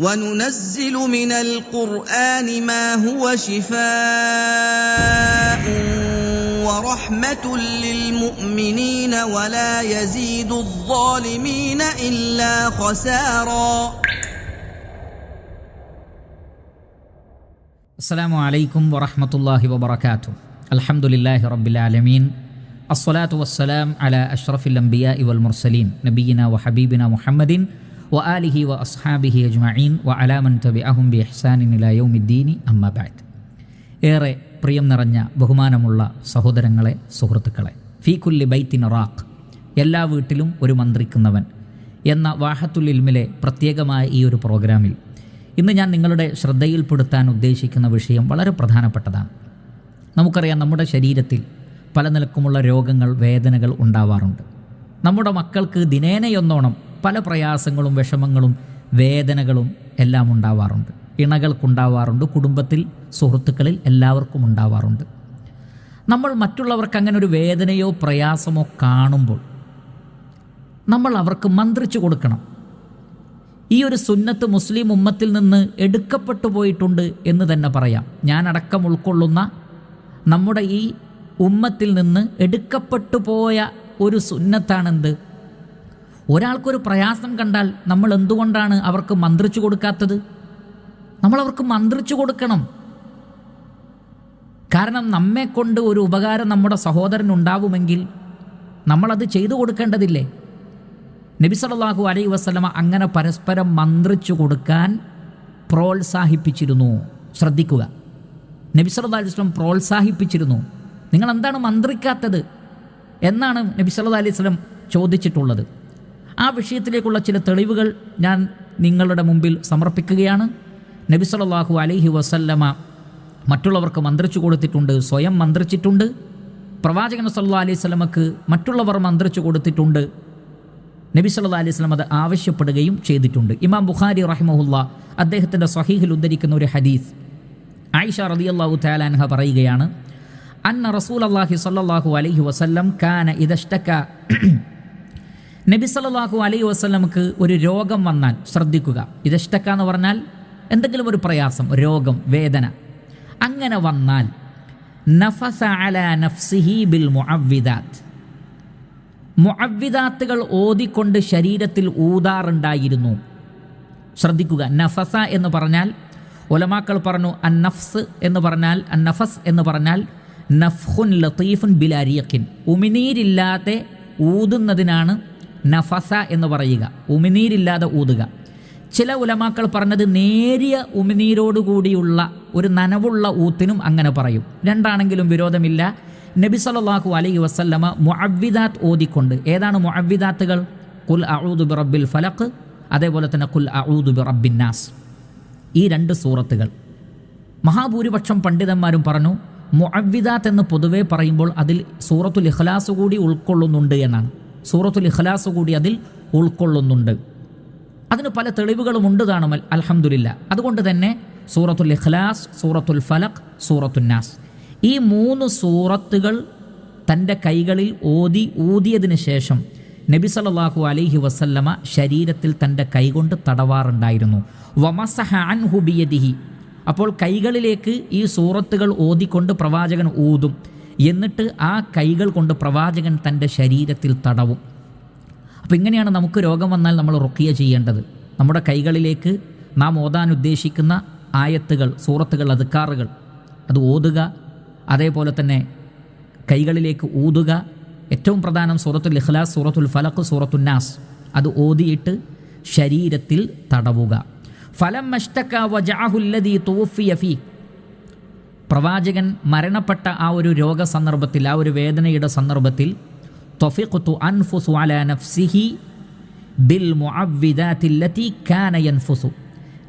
وننزل من القرآن ما هو شفاء ورحمة للمؤمنين ولا يزيد الظالمين إلا خسارا. السلام عليكم ورحمة الله وبركاته. الحمد لله رب العالمين. الصلاة والسلام على أشرف الأنبياء والمرسلين نبينا وحبيبنا محمد വ ആലിഹി വ അസ്ഹാബിഹി അജ്മഈൻ വ അലാമൻ തബി അഹും ബി ഇഹ്സാനിൻ ഇലാ യൗമിദ്ദീനി അമ്മ ബഅദ് ഏറെ പ്രിയം നിറഞ്ഞ ബഹുമാനമുള്ള സഹോദരങ്ങളെ സുഹൃത്തുക്കളെ ഫീ കുല്ലി ബൈത്തിൻ റാഖ് എല്ലാ വീട്ടിലും ഒരു മന്ത്രിക്കുന്നവൻ എന്ന വാഹത്തുൽ ഇൽമിലെ പ്രത്യേകമായ ഈ ഒരു പ്രോഗ്രാമിൽ ഇന്ന് ഞാൻ നിങ്ങളുടെ ശ്രദ്ധയിൽപ്പെടുത്താൻ ഉദ്ദേശിക്കുന്ന വിഷയം വളരെ പ്രധാനപ്പെട്ടതാണ്. നമുക്കറിയാം നമ്മുടെ ശരീരത്തിൽ പല നിലക്കുമുള്ള രോഗങ്ങൾ വേദനകൾ ഉണ്ടാവാറുണ്ട്. നമ്മുടെ മക്കൾക്ക് ദിനേനയൊന്നോണം പല പ്രയാസങ്ങളും വിഷമങ്ങളും വേദനകളും എല്ലാം ഉണ്ടാവാറുണ്ട്. ഇണകൾക്കുണ്ടാവാറുണ്ട്. കുടുംബത്തിൽ സുഹൃത്തുക്കളിൽ എല്ലാവർക്കും ഉണ്ടാവാറുണ്ട്. നമ്മൾ മറ്റുള്ളവർക്ക് അങ്ങനെ ഒരു വേദനയോ പ്രയാസമോ കാണുമ്പോൾ നമ്മൾ അവർക്ക് മന്ത്രിച്ചു കൊടുക്കണം. ഈ ഒരു സുന്നത്ത് മുസ്ലിം ഉമ്മത്തിൽ നിന്ന് എടുക്കപ്പെട്ടു പോയിട്ടുണ്ട് എന്ന് തന്നെ പറയാം. ഞാൻ അടക്കം ഉൾക്കൊള്ളുന്ന നമ്മുടെ ഈ ഉമ്മത്തിൽ നിന്ന് എടുക്കപ്പെട്ടു പോയ ഒരു സുന്നത്താണെന്ത്? ഒരാൾക്കൊരു പ്രയാസം കണ്ടാൽ നമ്മൾ എന്തുകൊണ്ടാണ് അവർക്ക് മന്ത്രിച്ചു കൊടുക്കാത്തത്? നമ്മൾ അവർക്ക് മന്ത്രിച്ചു കൊടുക്കണം. കാരണം നമ്മെ കൊണ്ട് ഒരു ഉപകാരം നമ്മുടെ സഹോദരൻ ഉണ്ടാവുമെങ്കിൽ നമ്മളത് ചെയ്തു കൊടുക്കേണ്ടതില്ലേ? നബി സല്ലല്ലാഹു അലൈഹി വസല്ലമ അങ്ങനെ പരസ്പരം മന്ത്രിച്ചു കൊടുക്കാൻ പ്രോത്സാഹിപ്പിച്ചിരുന്നു. ശ്രദ്ധിക്കുക. നബി സല്ലല്ലാഹു അലൈഹി വസല്ലം പ്രോത്സാഹിപ്പിച്ചിരുന്നു. നിങ്ങൾ എന്താണ് മന്ത്രിക്കാത്തത്? എന്നാണ് നബി സല്ലല്ലാഹു അലൈഹി സ്വലം ചോദിച്ചിട്ടുള്ളത്. ആ വിഷയത്തിലേക്കുള്ള ചില തെളിവുകൾ ഞാൻ നിങ്ങളുടെ മുമ്പിൽ സമർപ്പിക്കുകയാണ്. നബി സല്ലല്ലാഹു അലൈഹി വസല്ലമ മറ്റുള്ളവർക്ക് മന്ത്രിച്ചു കൊടുത്തിട്ടുണ്ട് സ്വയം മന്ത്രിച്ചിട്ടുണ്ട്. പ്രവാചകൻ സല്ലാ അലൈഹി സ്വലമക്ക് മറ്റുള്ളവർ മന്ത്രിച്ചു കൊടുത്തിട്ടുണ്ട്. നബി സല്ലല്ലാഹു അലൈഹി സ്വലം അത് ആവശ്യപ്പെടുകയും ചെയ്തിട്ടുണ്ട്. ഇമാം ബുഖാരി റഹിമഹുല്ല അദ്ദേഹത്തിന്റെ സ്വഹീഹിൽ ഉദ്ധരിക്കുന്ന ഒരു ഹദീസ് ആയിഷ റളിയല്ലാഹു അള്ളാഹു അൻഹ പറയുകയാണ് അന്ന റസൂൽ അള്ളാഹി സല്ലാഹു അലൈഹി വസല്ലം കാന ഇദഷ്തക നബി സല്ലല്ലാഹു അലൈ വസല്ലമക്ക് ഒരു രോഗം വന്നാൽ ശ്രദ്ധിക്കുക. ഇതിഷ്ടക്കാന്ന് പറഞ്ഞാൽ എന്തെങ്കിലും ഒരു പ്രയാസം രോഗം വേദന. അങ്ങനെ വന്നാൽ നഫസ നഫ്സിഹി ബിൽ ഓതിക്കൊണ്ട് ശരീരത്തിൽ ഊതാറുണ്ടായിരുന്നു. ശ്രദ്ധിക്കുക നഫസ എന്ന് പറഞ്ഞാൽ ഒലമാക്കൾ പറഞ്ഞു അൻ നഫ്സ് എന്ന് പറഞ്ഞാൽ അൻ നഫസ് എന്ന് പറഞ്ഞാൽ നഫ്ഹുൻ ലത്തീഫുൻ ബിലാരിയക്കിൻ ഉമിനീരില്ലാതെ ഊതുന്നതിനാണ് നഫസ എന്ന് പറയുക. ഉമിനീരില്ലാതെ ഊതുക. ചില ഉലമാക്കൾ പറഞ്ഞത് നേരിയ ഉമിനീരോടുകൂടിയുള്ള ഒരു നനവുള്ള ഊത്തിനും അങ്ങനെ പറയും. രണ്ടാണെങ്കിലും വിരോധമില്ല. നബി സല്ലല്ലാഹു അലൈഹി വസല്ലമ മുഅവ്വിദാത്ത് ഓതിക്കൊണ്ട്. ഏതാണ് മുഅവ്വിദാത്തുകൾ? കുൽ അഊദു ബി റബ്ബിൽ ഫലഖ് അതേപോലെ തന്നെ കുൽ അഊദു ബി റബ്ബിൻ നാസ്. ഈ രണ്ട് സൂറത്തുകൾ. മഹാഭൂരിപക്ഷം പണ്ഡിതന്മാരും പറഞ്ഞു മുഅവ്വിദാത്ത് എന്ന് പൊതുവേ പറയുമ്പോൾ അതിൽ സൂറത്തുൽ ഇഖ്ലാസ് കൂടി ഉൾക്കൊള്ളുന്നുണ്ട് എന്നാണ്. സൂറത്തുൽ ഇഖ്ലാസ് കൂടി അതിൽ ഉൾക്കൊള്ളുന്നുണ്ട്. അതിന് പല തെളിവുകളും ഉണ്ട് താനും അലഹമില്ല അതുകൊണ്ട് തന്നെ സൂറത്തുൽ ഇഖ്ലാസ് സൂറത്തുൽ ഫലഖ് സൂറത്തുന്നാസ് ഈ മൂന്ന് സൂറത്തുകൾ തന്റെ കൈകളിൽ ഓതി ഊതിയതിന് ശേഷം നബി സല്ലല്ലാഹു അലൈഹി വസല്ലമ ശരീരത്തിൽ തന്റെ കൈകൊണ്ട് തടവാറുണ്ടായിരുന്നു. വമസഹ അപ്പോൾ കൈകളിലേക്ക് ഈ സൂറത്തുകൾ ഓതിക്കൊണ്ട് പ്രവാചകൻ ഊതും. എന്നിട്ട് ആ കൈകൾ കൊണ്ട് പ്രവാചകൻ തന്റെ ശരീരത്തിൽ തടവും. അപ്പോൾ ഇങ്ങനെയാണ് നമുക്ക് രോഗം വന്നാൽ നമ്മൾ റുക്കിയ ചെയ്യേണ്ടത്. നമ്മുടെ കൈകളിലേക്ക് നാം ഓതാൻ ഉദ്ദേശിക്കുന്ന ആയത്തുകൾ സൂറത്തുകൾ അതുക്കാറുകൾ അത് ഓതുക. അതേപോലെ തന്നെ കൈകളിലേക്ക് ഊതുക. ഏറ്റവും പ്രധാനം സൂറത്തുൽ ഇഖ്ലാസ് സൂറത്തുൽ ഫലഖ് സൂറത്തുൽ നാസ്. അത് ഓതിയിട്ട് ശരീരത്തിൽ തടവുക. ഫലം പ്രവാചകൻ മരണപ്പെട്ട ആ ഒരു രോഗ സന്ദർഭത്തിൽ ആ ഒരു വേദനയുടെ സന്ദർഭത്തിൽ തൊഫിഖുത്തു നഫ്സിഹി ബിൽ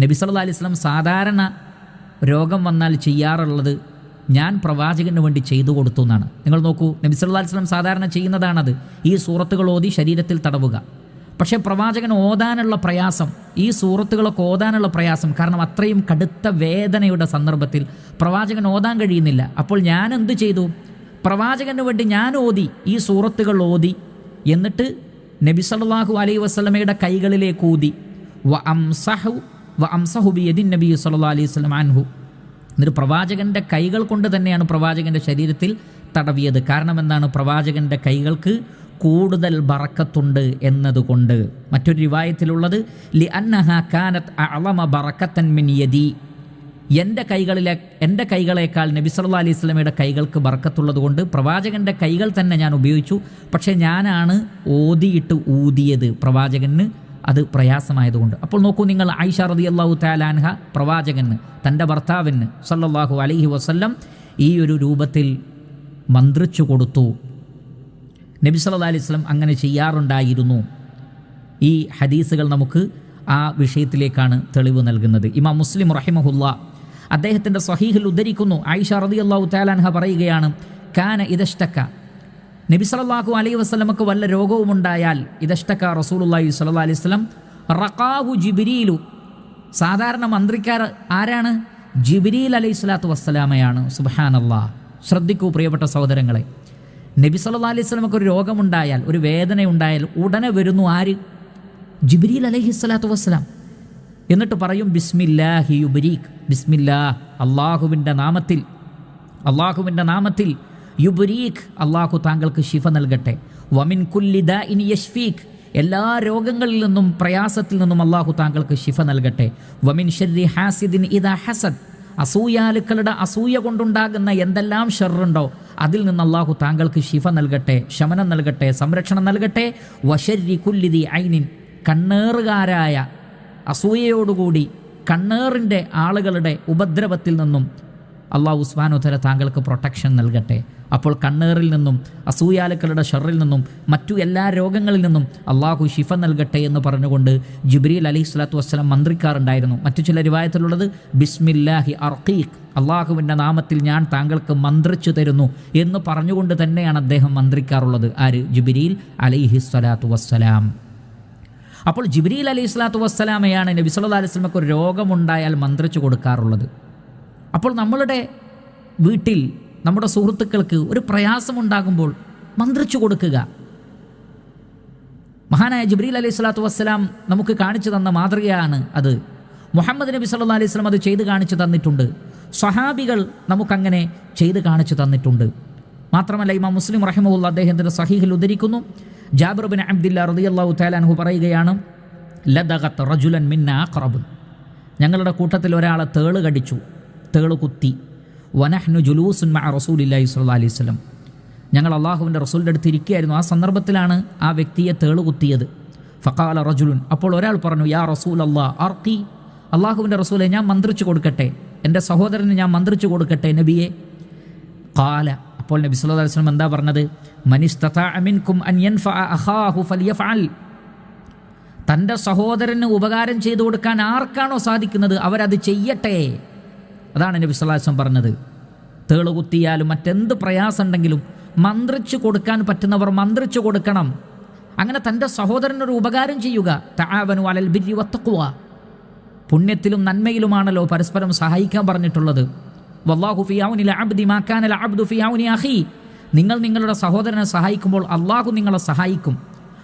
നബി അലൈഹി സാധാരണ രോഗം വന്നാൽ ചെയ്യാറുള്ളത് ഞാൻ പ്രവാചകന് വേണ്ടി ചെയ്തു കൊടുത്തു എന്നാണ്. നിങ്ങൾ നോക്കൂ നബി അലൈഹി സാധാരണ ചെയ്യുന്നതാണത്. ഈ സൂറത്തുകൾ ഓതി ശരീരത്തിൽ തടവുക. പക്ഷേ പ്രവാചകൻ ഓതാനുള്ള പ്രയാസം ഈ സൂറത്തുകളൊക്കെ ഓതാനുള്ള പ്രയാസം കാരണം അത്രയും കടുത്ത വേദനയുടെ സന്ദർഭത്തിൽ പ്രവാചകൻ ഓതാൻ കഴിയുന്നില്ല. അപ്പോൾ ഞാൻ എന്ത് ചെയ്തു? പ്രവാചകന് വേണ്ടി ഞാൻ ഓതി ഈ സൂറത്തുകൾ ഓതി. എന്നിട്ട് നബി സല്ലാഹു അലൈഹി വസ്ലമയുടെ കൈകളിലേക്ക് ഊതി. വ അംസഹു വ നബി സല്ലാ അലൈഹി സ്വലം അൻഹു. എന്നിട്ട് പ്രവാചകന്റെ കൈകൾ കൊണ്ട് തന്നെയാണ് പ്രവാചകന്റെ ശരീരത്തിൽ തടവിയത്. കാരണം എന്താണ്? പ്രവാചകന്റെ കൈകൾക്ക് കൂടുതൽ ബറക്കത്തുണ്ട് എന്നതുകൊണ്ട്. മറ്റൊരു റിവായത്തിലുള്ളത് ലി അന്നഹ കാനത്ത് അളമ ബറക്കത്തൻ മിൻ യദി. എന്റെ കൈകളിലെ എന്റെ കൈകളേക്കാൾ നബി സല്ലാ അലൈഹി സ്വലമയുടെ കൈകൾക്ക് ബർക്കത്തുള്ളത് കൊണ്ട് പ്രവാചകന്റെ കൈകൾ തന്നെ ഞാൻ ഉപയോഗിച്ചു. പക്ഷേ ഞാനാണ് ഓതിയിട്ട് ഊതിയത് പ്രവാചകന്. അത് പ്രയാസമായതുകൊണ്ട്. അപ്പോൾ നോക്കൂ നിങ്ങൾ ഐഷ റതി അള്ളാഹു താലാൻഹ പ്രവാചകന് തന്റെ ഭർത്താവിന് സല്ലാഹു അലഹി വസ്ല്ലം ഈ ഒരു രൂപത്തിൽ മന്ത്രിച്ചു കൊടുത്തു. നബി സല്ലാ അലൈഹി സ്വലം അങ്ങനെ ചെയ്യാറുണ്ടായിരുന്നു. ഈ ഹദീസുകൾ നമുക്ക് ആ വിഷയത്തിലേക്കാണ് തെളിവ് നൽകുന്നത്. ഇമാം മുസ്ലിം റഹിമഹുല്ല അദ്ദേഹത്തിന്റെ സ്വഹീഹിൽ ഉദ്ധരിക്കുന്നു. ആയിഷ റതി അള്ളാഹു താലാൻഹ പറയുകയാണ് കാന ഇതഷ്ടക്ക നബി സല്ലല്ലാഹു അലൈഹി വസ്ലമക്ക് വല്ല രോഗവുമുണ്ടായാൽ ഇതഷ്ടക്ക റസൂലുള്ളാഹി സ്വല്ലല്ലാഹി അലൈഹി സ്വലം റക്കാഹു ജിബിരിയിലു സാധാരണ മന്ത്രിക്കാർ ആരാണ്? ജിബ്രീൽ അലൈഹി സ്വലാത്തു വസ്സലാമയാണ്. സുബാനല്ലാ ശ്രദ്ധിക്കൂ പ്രിയപ്പെട്ട സഹോദരങ്ങളെ. നബി സല്ലല്ലാഹു അലൈഹി വസല്ലമക്ക് ഒരു രോഗമുണ്ടായാൽ ഒരു വേദന ഉണ്ടായാൽ ഉടനെ വരുന്നു ആര്? ജിബ്രീൽ അലൈഹി സ്വലാത്തു വസ്സലാം. എന്നിട്ട് പറയും ബിസ്മില്ലാഹി യുബരീഖ് ബിസ്മില്ലാ അള്ളാഹുവിന്റെ നാമത്തിൽ അള്ളാഹുവിന്റെ നാമത്തിൽ യുബരീഖ് അള്ളാഹു താങ്കൾക്ക് ശിഫ നൽകട്ടെ. വമിൻ കുല്ലിദ ഇൻ യഷ്ഫീഖ് എല്ലാ രോഗങ്ങളിൽ നിന്നും പ്രയാസത്തിൽ നിന്നും അള്ളാഹു താങ്കൾക്ക് ശിഫ നൽകട്ടെ. വമിൻ ഷർരി ഹാസിദിൻ ഇദ ഹസദ് അസൂയാലുക്കളുടെ അസൂയ കൊണ്ടുണ്ടാകുന്ന എന്തെല്ലാം ഷെറുണ്ടോ അതിൽ നിന്ന് അള്ളാഹു താങ്കൾക്ക് ശിഫ നൽകട്ടെ ശമനം നൽകട്ടെ സംരക്ഷണം നൽകട്ടെ. വശരി കുല്ലിതി ഐനിൻ കണ്ണേറുകാരായ അസൂയയോടുകൂടി കണ്ണേറിന്റെ ആളുകളുടെ ഉപദ്രവത്തിൽ നിന്നും അള്ളാഹു ഉസ്മാനോധര താങ്കൾക്ക് പ്രൊട്ടക്ഷൻ നൽകട്ടെ. അപ്പോൾ കണ്ണേറിൽ നിന്നും അസൂയാലുക്കളുടെ ഷറിൽ നിന്നും മറ്റു എല്ലാ രോഗങ്ങളിൽ നിന്നും അള്ളാഹു ഷിഫ നൽകട്ടെ എന്ന് പറഞ്ഞുകൊണ്ട് ജിബ്രീൽ അലി സ്വലാത്തു വസ്സലാം മന്ത്രിക്കാറുണ്ടായിരുന്നു. മറ്റു ചില രൂപായത്തിലുള്ളത് ബിസ്മില്ലാഹി അർഖീഖ് അള്ളാഹുവിന്റെ നാമത്തിൽ ഞാൻ താങ്കൾക്ക് മന്ത്രിച്ചു തരുന്നു എന്ന് പറഞ്ഞുകൊണ്ട് തന്നെയാണ് അദ്ദേഹം മന്ത്രിക്കാറുള്ളത്. ആര്? ജിബ്രീൽ അലിഹി സ്വലാത്തു വസ്സലാം. അപ്പോൾ ജിബ്രീൽ അലൈഹി സ്വലാത്തു വസ്സലാമയാണ് നബി സല്ലാ അലൈഹി സ്വലമക്ക് ഒരു രോഗമുണ്ടായാൽ മന്ത്രിച്ചു കൊടുക്കാറുള്ളത്. അപ്പോൾ നമ്മളുടെ വീട്ടിൽ നമ്മുടെ സുഹൃത്തുക്കൾക്ക് ഒരു പ്രയാസമുണ്ടാകുമ്പോൾ മന്ത്രിച്ചു കൊടുക്കുക. മഹാനായ ജിബ്രീൽ അലൈഹി സ്വലാത്തു വസ്സലാം നമുക്ക് കാണിച്ചു തന്ന മാതൃകയാണ് അത്. മുഹമ്മദ് നബി സല്ലാ അലൈഹി സ്വലം അത് ചെയ്ത് കാണിച്ചു തന്നിട്ടുണ്ട്. സ്വഹാബികൾ നമുക്കങ്ങനെ ചെയ്ത് കാണിച്ചു തന്നിട്ടുണ്ട്. മാത്രമല്ല ഇമാം മുസ്ലിം റഹിമുള്ള അദ്ദേഹത്തിന്റെ സഹീഹിൽ ഉദ്ധരിക്കുന്നു. ജാബിർ ബിൻ അബ്ദില്ല റളിയല്ലാഹു തലാൻഹു പറയുകയാണ് ലദഗത്ത് റജുലൻ മിന്ന അഖറബ് ഞങ്ങളുടെ കൂട്ടത്തിൽ ഒരാളെ തേൾ കടിച്ചു. തേൾ കുത്തി. വനഹ്നു ജുലൂസുൻ മഅ റസൂലില്ലാഹി സ്വല്ലല്ലാഹി അലൈഹി വസല്ലം. ഞങ്ങൾ അള്ളാഹുവിന്റെ റസൂലിന്റെ അടുത്ത് ഇരിക്കുകയായിരുന്നു. ആ സന്ദർഭത്തിലാണ് ആ വ്യക്തിയെ തേൾ കുത്തിയത്. ഫക്കാല റജുലുൻ അപ്പോൾ ഒരാൾ പറഞ്ഞു യാ റസൂൽ അള്ളാ ആർക്കി അള്ളാഹുവിന്റെ റസൂലെ ഞാൻ മന്ത്രിച്ചു കൊടുക്കട്ടെ. എന്റെ സഹോദരന് ഞാൻ മന്ത്രിച്ചു കൊടുക്കട്ടെ നബിയെ. കാല അപ്പോൾ നബി സല്ലാ വസല്ലം എന്താ പറഞ്ഞത്? തന്റെ സഹോദരന് ഉപകാരം ചെയ്തു കൊടുക്കാൻ ആർക്കാണോ സാധിക്കുന്നത്? അവരത് ചെയ്യട്ടെ. അതാണ് നബി വസല്ലം പറഞ്ഞത്. തേൾ കുത്തിയാലും മറ്റെന്ത് പ്രയാസമുണ്ടെങ്കിലും മന്ത്രിച്ചു കൊടുക്കാൻ പറ്റുന്നവർ മന്ത്രിച്ചു കൊടുക്കണം. അങ്ങനെ തന്റെ സഹോദരനൊരു ഉപകാരം ചെയ്യുക. തആവനു അലൽ ബിരി വത്തക്കുക പുണ്യത്തിലും നന്മയിലുമാണല്ലോ പരസ്പരം സഹായിക്കാൻ പറഞ്ഞിട്ടുള്ളത്. വല്ലാഹു ഫിയാവുനിൽ അബ്ദി മാക്കാനൽ അബ്ദു ഫിയാവുനി അഹി നിങ്ങൾ നിങ്ങളുടെ സഹോദരനെ സഹായിക്കുമ്പോൾ അള്ളാഹു നിങ്ങളെ സഹായിക്കും.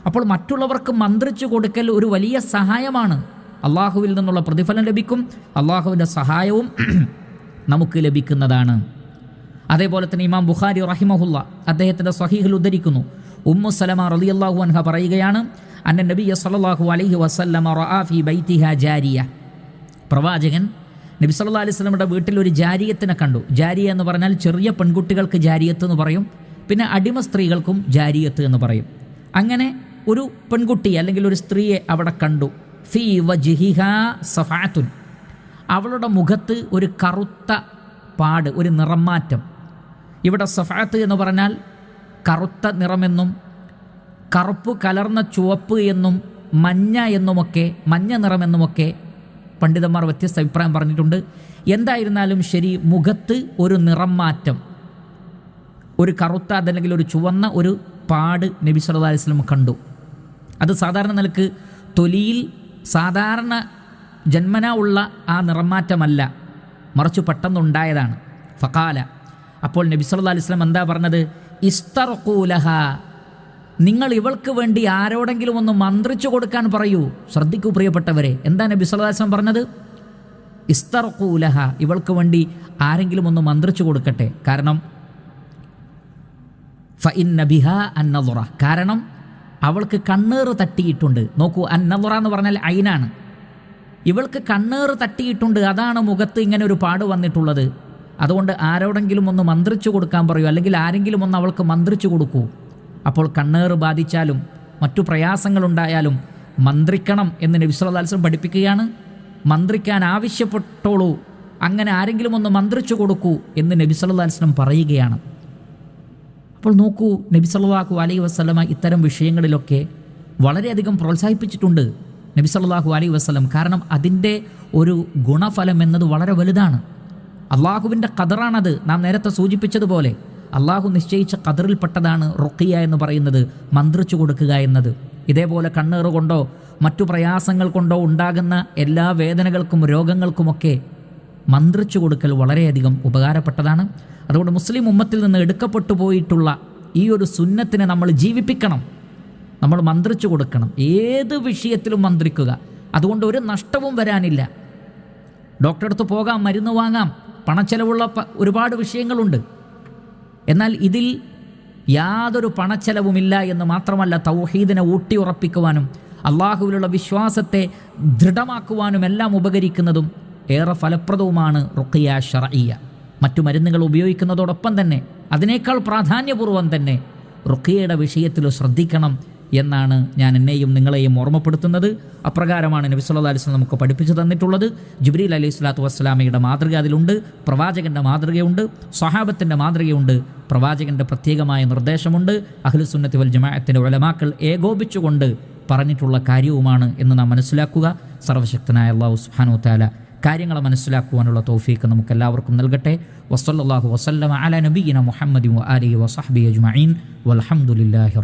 അപ്പോൾ മറ്റുള്ളവർക്ക് മന്ത്രിച്ചു കൊടുക്കൽ ഒരു വലിയ സഹായമാണ്. അള്ളാഹുവിൽ നിന്നുള്ള പ്രതിഫലം ലഭിക്കും. അള്ളാഹുവിന്റെ സഹായവും നമുക്ക് ലഭിക്കുന്നതാണ്. അതേപോലെ തന്നെ ഇമാം ബുഖാരി റഹിമഹുല്ല അദ്ദേഹത്തിന്റെ സ്വഹീഹിൽ ഉദ്ധരിക്കുന്നു. ഉമ്മു സലമ റളിയല്ലാഹു അൻഹ പറയുകയാണ് അന്ന നബിയ സല്ലല്ലാഹു അലഹി വസല്ലമ ജാരിയ. പ്രവാചകൻ നബി സല്ലാ അലൈഹി സ്വലമുടെ വീട്ടിൽ ഒരു ജാരിയത്തിനെ കണ്ടു. ജാരിയ എന്ന് പറഞ്ഞാൽ ചെറിയ പെൺകുട്ടികൾക്ക് ജാരിയത്ത് എന്ന് പറയും പിന്നെ അടിമ സ്ത്രീകൾക്കും ജാരിയത്ത് എന്ന് പറയും. അങ്ങനെ ഒരു പെൺകുട്ടി അല്ലെങ്കിൽ ഒരു സ്ത്രീയെ അവിടെ കണ്ടു. സഫാത്തുൻ. അവളുടെ മുഖത്ത് ഒരു കറുത്ത പാട് ഒരു നിറമാറ്റം. ഇവിടെ സഫാത്ത് എന്ന് പറഞ്ഞാൽ കറുത്ത നിറമെന്നും കറുപ്പ് കലർന്ന ചുവപ്പ് എന്നും മഞ്ഞ എന്നുമൊക്കെ മഞ്ഞ നിറമെന്നുമൊക്കെ പണ്ഡിതന്മാർ വ്യത്യസ്ത അഭിപ്രായം പറഞ്ഞിട്ടുണ്ട്. എന്തായിരുന്നാലും ശരി മുഖത്ത് ഒരു നിറം മാറ്റം ഒരു കറുത്ത അതല്ലെങ്കിൽ ഒരു ചുവന്ന ഒരു പാട് നബി സല്ലല്ലാഹു അലൈഹി കണ്ടു. അത് സാധാരണ നിലയ്ക്ക് തൊലിയിൽ സാധാരണ ജന്മന ഉള്ള ആ നിറമാറ്റമല്ല. മറിച്ച് പെട്ടെന്നുണ്ടായതാണ്. ഫക്കാല അപ്പോൾ നബി സല്ലാ അലൈഹി വസല്ലം എന്താ പറഞ്ഞത്? ഇസ്തർഖൂലഹ നിങ്ങൾ ഇവൾക്ക് വേണ്ടി ആരോടെങ്കിലും ഒന്ന് മന്ത്രിച്ചു കൊടുക്കാൻ പറയൂ. ശ്രദ്ധിക്കൂ പ്രിയപ്പെട്ടവരെ. എന്താ നബി സല്ലാ അലൈഹി വസല്ലം പറഞ്ഞത്? ഇസ്തർക്കൂലഹ ഇവൾക്ക് വേണ്ടി ആരെങ്കിലും ഒന്ന് മന്ത്രിച്ചു കൊടുക്കട്ടെ. കാരണം ഫഇൻ നബിഹ അന്നതുറ കാരണം അവൾക്ക് കണ്ണേറ് തട്ടിയിട്ടുണ്ട്. നോക്കൂ അന്നതുറ എന്ന് പറഞ്ഞാൽ അയിനാണ്. ഇവൾക്ക് കണ്ണേറ് തട്ടിയിട്ടുണ്ട്. അതാണ് മുഖത്ത് ഇങ്ങനെ ഒരു പാട് വന്നിട്ടുള്ളത്. അതുകൊണ്ട് ആരോടെങ്കിലും ഒന്ന് മന്ത്രിച്ചു കൊടുക്കാൻ പറയൂ. അല്ലെങ്കിൽ ആരെങ്കിലും ഒന്ന് അവൾക്ക് മന്ത്രിച്ചു കൊടുക്കൂ. അപ്പോൾ കണ്ണേറ് ബാധിച്ചാലും മറ്റു പ്രയാസങ്ങളുണ്ടായാലും മന്ത്രിക്കണം എന്ന് നബി സല്ലല്ലാഹു അലൈഹി വസല്ലം പഠിപ്പിക്കുകയാണ്. മന്ത്രിക്കാൻ ആവശ്യപ്പെട്ടോളൂ. അങ്ങനെ ആരെങ്കിലും ഒന്ന് മന്ത്രിച്ചു കൊടുക്കൂ എന്ന് നബി സല്ലല്ലാഹു അലൈഹി വസല്ലം പറയുകയാണ്. അപ്പോൾ നോക്കൂ നബി സല്ലല്ലാഹു അലൈഹി വസ്ലമ ഇത്തരം വിഷയങ്ങളിലൊക്കെ വളരെയധികം പ്രോത്സാഹിപ്പിച്ചിട്ടുണ്ട് നബി സല്ലല്ലാഹു അലൈഹി വസ്ലം കാരണം അതിന്റെ ഒരു ഗുണഫലം എന്നത് വളരെ വലുതാണ്. അള്ളാഹുവിന്റെ കതറാണത് നാം നേരത്തെ സൂചിപ്പിച്ചതുപോലെ അള്ളാഹു നിശ്ചയിച്ച ഖദറിൽപ്പെട്ടതാണ് റൊക്കിയ എന്ന് പറയുന്നത് മന്ത്രിച്ചു കൊടുക്കുക എന്നത്. ഇതേപോലെ കണ്ണേറ് കൊണ്ടോ മറ്റു പ്രയാസങ്ങൾ കൊണ്ടോ ഉണ്ടാകുന്ന എല്ലാ വേദനകൾക്കും രോഗങ്ങൾക്കുമൊക്കെ മന്ത്രിച്ചു കൊടുക്കൽ വളരെയധികം ഉപകാരപ്പെട്ടതാണ്. അതുകൊണ്ട് മുസ്ലിം ഉമ്മത്തിൽ നിന്ന് എടുക്കപ്പെട്ടു പോയിട്ടുള്ള ഈ ഒരു സുന്നത്തിനെ നമ്മൾ ജീവിപ്പിക്കണം. നമ്മൾ മന്ത്രിച്ചു കൊടുക്കണം. ഏത് വിഷയത്തിലും മന്ത്രിക്കുക. അതുകൊണ്ട് ഒരു നഷ്ടവും വരാനില്ല. ഡോക്ടറെ അടുത്ത് പോകാം മരുന്ന് വാങ്ങാം. പണച്ചെലവുള്ള ഒരുപാട് വിഷയങ്ങളുണ്ട്. എന്നാൽ ഇതിൽ യാതൊരു പണച്ചെലവുമില്ല എന്ന് മാത്രമല്ല തൗഹീദിനെ ഊട്ടിയുറപ്പിക്കുവാനും അള്ളാഹുവിലുള്ള വിശ്വാസത്തെ ദൃഢമാക്കുവാനും എല്ലാം ഉപകരിക്കുന്നതും ഏറെ ഫലപ്രദവുമാണ് റുഖിയ ഷറയ്യ മറ്റു മരുന്നുകൾ ഉപയോഗിക്കുന്നതോടൊപ്പം തന്നെ അതിനേക്കാൾ പ്രാധാന്യപൂർവം തന്നെ റുഖിയയുടെ വിഷയത്തിൽ ശ്രദ്ധിക്കണം എന്നാണ് ഞാൻ എന്നെയും നിങ്ങളെയും ഓർമ്മപ്പെടുത്തുന്നത്. അപ്രകാരമാണ് നബി സല്ലല്ലാഹു അലൈഹി വസല്ലം നമുക്ക് പഠിപ്പിച്ചു തന്നിട്ടുള്ളത്. ജിബ്രീൽ അലൈഹി സ്വലാത്തു വസ്സലാമയുടെ മാതൃക അതിലുണ്ട് പ്രവാചകന്റെ മാതൃകയുണ്ട് സ്വഹാബത്തിന്റെ മാതൃകയുണ്ട് പ്രവാചകന്റെ പ്രത്യേകമായ നിർദ്ദേശമുണ്ട്. അഖിലുസുന്നത്തി വൽ ജമാഅത്തിന്റെ ഉലമാക്കൾ ഏകോപിച്ചുകൊണ്ട് പറഞ്ഞിട്ടുള്ള കാര്യവുമാണ് എന്ന് നാം മനസ്സിലാക്കുക. സർവശക്തനായ അള്ളാഹു സുബ്ഹാനഹു തആല കാര്യങ്ങളെ മനസ്സിലാക്കുവാനുള്ള തോഫീക്ക് നമുക്ക് എല്ലാവർക്കും നൽകട്ടെ. വസല്ലല്ലാഹു വസല്ലമ അല നബീന മുഹമ്മദ് അലി വസഹബി അജ്മീൻ വലഹമുല്ലാഹി